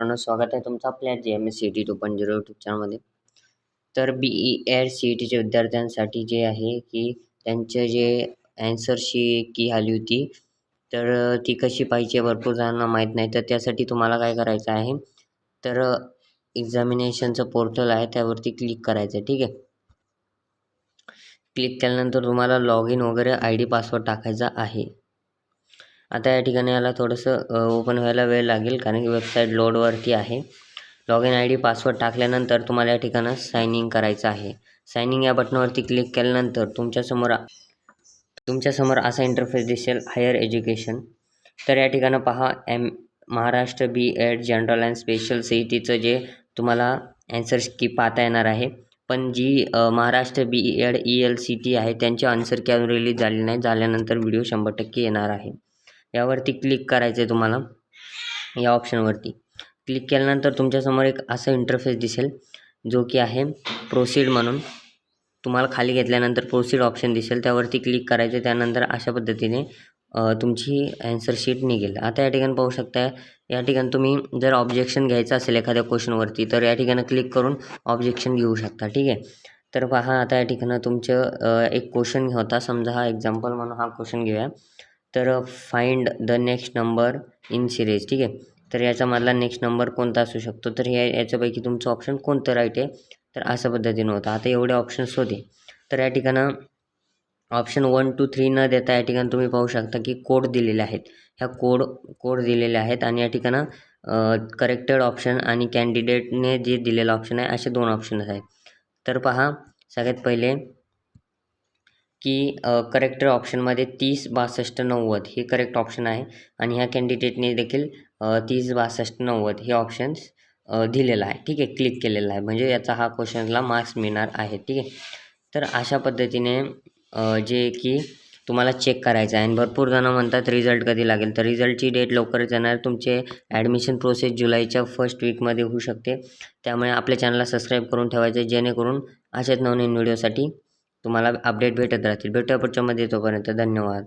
मित्रांनो स्वागत आहे तुमचं आपल्या G M S C T two point zero YouTube चॅनलमध्ये तर B E Ed C E टीच्या विद्यार्थ्यांसाठी जे आहे की त्यांचे जे अँसरशी की आली होती तर ती कशी पाहिजे भरपूर जणांना माहीत नाही तर त्यासाठी तुम्हाला काय करायचं आहे तर एक्झामिनेशनचं पोर्टल आहे त्यावरती क्लिक करायचं आहे ठीक आहे? क्लिक केल्यानंतर तुम्हाला लॉग इन वगैरे आय डी पासवर्ड टाकायचा आहे. आता या ठिकाणी याला थोडंसं ओपन व्हायला वेळ लागेल कारण की वेबसाईट लोडवरती आहे. Log in I D password टाकल्यानंतर तुम्हाला या ठिकाणं साईन इन करायचं आहे. साईन इन या बटनावरती क्लिक केल्यानंतर तुमच्यासमोर तुमच्यासमोर असा इंटरफेस दिसेल हायर एज्युकेशन तर या ठिकाणं पहा M Maharashtra B Ed general and special C E टीचं जे तुम्हाला ॲन्सर की पाहता येणार आहे. पण जी Maharashtra B Ed E L C T आहे त्यांची आन्सर की अजून रिलीज झाली नाही. झाल्यानंतर व्हिडिओ शंभर टक्के येणार आहे. यावरती क्लिक करायचं आहे तुम्हाला या ऑप्शनवरती क्लिक केल्यानंतर तुमच्यासमोर एक असं इंटरफेस दिसेल जो की आहे प्रोसीड म्हणून. तुम्हाला खाली घेतल्यानंतर प्रोसीड ऑप्शन दिसेल त्यावरती क्लिक करायचं त्यानंतर अशा पद्धतीने तुमची ॲन्सर शीट निघेल. आता या ठिकाणी पाहू शकता या ठिकाणी तुम्ही जर ऑब्जेक्शन घ्यायचं असेल एखाद्या क्वेश्चनवरती तर या ठिकाणी क्लिक करून ऑब्जेक्शन घेऊ शकता ठीक आहे? तर पहा आता या ठिकाणं तुमचं एक क्वेश्चन होता. समजा हा एक्झाम्पल म्हणून हा क्वेश्चन घेऊया. तर find the next number in series ठीक आहे? तर याच्यामधला नेक्स्ट नंबर कोणता असू शकतो? तर हे याच्यापैकी तुमचं ऑप्शन कोणतं राईट आहे? तर अशा पद्धतीनं होतं. आता एवढे ऑप्शन्स होते. तर या ठिकाणं ऑप्शन वन टू थ्री न देता या ठिकाणी तुम्ही पाहू शकता की कोड दिलेले आहेत. ह्या कोड कोड दिलेले आहेत आणि या ठिकाणं करेक्टेड ऑप्शन आणि कॅन्डिडेटने जे दिलेलं ऑप्शन आहे असे दोन ऑप्शन्स आहेत. तर पहा सगळ्यात पहिले की करेक्ट ऑप्शनमध्ये तीस बासष्ट नव्वद हे करेक्ट ऑप्शन आहे. आणि ह्या कॅन्डिडेटने देखील तीस बासष्ट नव्वद हे ऑप्शन्स दिलेलं आहे. ठीक आहे? क्लिक केलेलं आहे. म्हणजे याचा हा क्वेश्चनला मार्क्स मिळणार आहे ठीक आहे? तर अशा पद्धतीने जे की तुम्हाला चेक करायचं आहे. आणि भरपूर जणं म्हणतात रिझल्ट कधी लागेल? तर रिझल्टची डेट लवकरच येणार. तुमचे ॲडमिशन प्रोसेस जुलैच्या फर्स्ट वीकमध्ये होऊ शकते. त्यामुळे आपल्या चॅनलला सबस्क्राईब करून ठेवायचं जेणेकरून अशाच नवनवीन व्हिडिओसाठी तुम्हाला अपडेट भेटत राहतील. भेटूया पुढच्यामध्ये तोपर्यंत धन्यवाद.